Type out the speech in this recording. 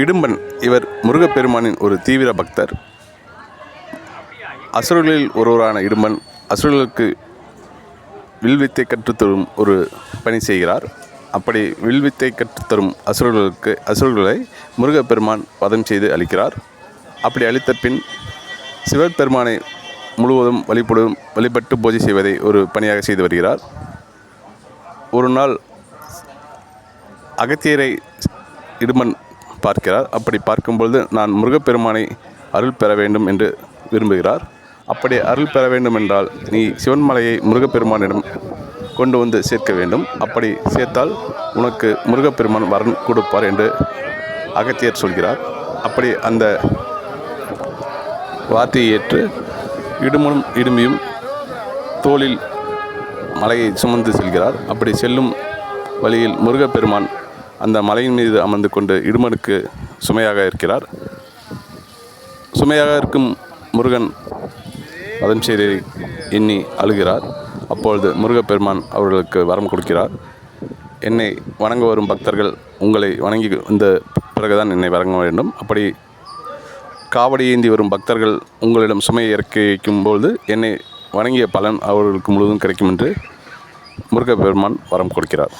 இடும்பன் இவர் முருகப்பெருமானின் ஒரு தீவிர பக்தர். அசுரர்களில் ஒருவரான இடும்பன் அசுரர்களுக்கு வில்வித்தை கற்றுத்தரும் ஒரு பணி செய்கிறார். அப்படி வில்வித்தை கற்றுத்தரும் அசுரர்களுக்கு அசுரர்களை முருகப்பெருமான் வதம் செய்து அளிக்கிறார். அப்படி அளித்த பின் சிவபெருமானை முழுவதும் வழிபடும் வழிபட்டு பூஜை செய்வதை ஒரு பணியாக செய்து வருகிறார். ஒரு நாள் அகத்தியரை இடுமன் பார்க்கிறார். அப்படி பார்க்கும்பொழுது நான் முருகப்பெருமானை அருள் பெற வேண்டும் என்று விரும்புகிறார். அப்படி அருள் பெற வேண்டும் என்றால் நீ சிவன்மலையை முருகப்பெருமானிடம் கொண்டு வந்து சேர்க்க வேண்டும். அப்படி சேர்த்தால் உனக்கு முருகப்பெருமான் வரன் கொடுப்பார் என்று அகத்தியர் சொல்கிறார். அப்படி அந்த வார்த்தையை ஏற்று இடுமனும் இடும்பியும் தோளில் மலையை சுமந்து செல்கிறார். அப்படி செல்லும் வழியில் முருகப்பெருமான் அந்த மலையின் மீது அமர்ந்து கொண்டு இடுமனுக்கு சுமையாக இருக்கிறார். சுமையாக இருக்கும் முருகன் அதன் செய்தியை எண்ணி அழுகிறார். அப்பொழுது முருகப்பெருமான் அவர்களுக்கு வரம் கொடுக்கிறார். என்னை வணங்க வரும் பக்தர்கள் உங்களை வணங்கி வந்த பிறகுதான் என்னை வணங்க வேண்டும். அப்படி காவடி ஏந்தி வரும் பக்தர்கள் உங்களிடம் சுமையை இறக்கி வைக்கும்போது என்னை வணங்கிய பலன் அவர்களுக்கு முழுவதும் கிடைக்கும் என்று முருகப்பெருமான் வரம் கொடுக்கிறார்.